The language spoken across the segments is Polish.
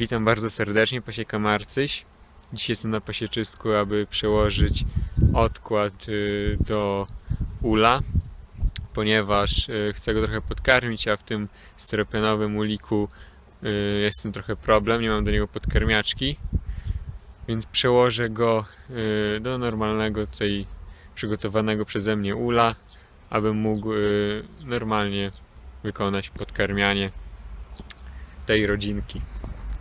Witam bardzo serdecznie, Pasieka Marcyś. Dzisiaj jestem na pasieczysku, aby przełożyć odkład y, do ula, ponieważ y, chcę go trochę podkarmić, a w tym styropianowym uliku y, jest tym trochę problem, nie mam do niego podkarmiaczki, więc przełożę go do normalnego tutaj przygotowanego przeze mnie ula, aby mógł normalnie wykonać podkarmianie tej rodzinki.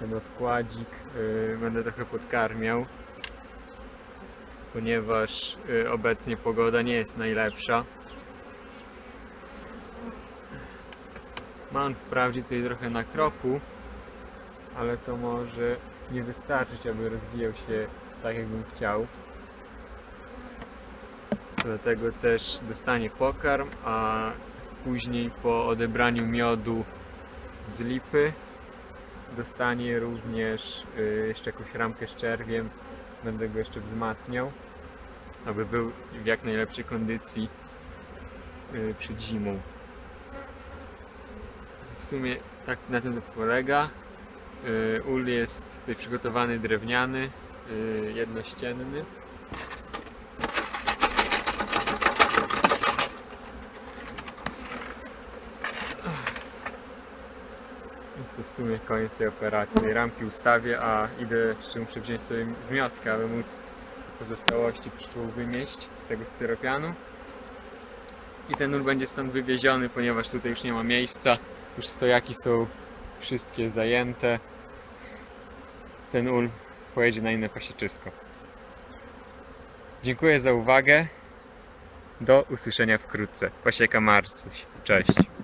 Ten odkładzik y, będę trochę podkarmiał, ponieważ y, obecnie pogoda nie jest najlepsza. Mam wprawdzie tutaj trochę nakropu, ale to może nie wystarczyć, aby rozwijał się tak, jakbym chciał. Dlatego też dostanie pokarm, a później po odebraniu miodu z lipy dostanie również y, jeszcze jakąś ramkę z czerwiem. Będę go jeszcze wzmacniał, aby był w jak najlepszej kondycji y, przed zimą. W sumie tak na tym to polega. Y, Ul jest tutaj przygotowany drewniany, jednościenny. Jest to w sumie koniec tej operacji. Ramki ustawię, a idę jeszcze muszę wziąć sobie zmiotkę, aby móc pozostałości pszczół wymieść z tego styropianu. I ten ul będzie stąd wywieziony, ponieważ tutaj już nie ma miejsca. Już stojaki są wszystkie zajęte. Ten ul pojedzie na inne pasieczysko. Dziękuję za uwagę. Do usłyszenia wkrótce. Pasieka Marcuś. Cześć.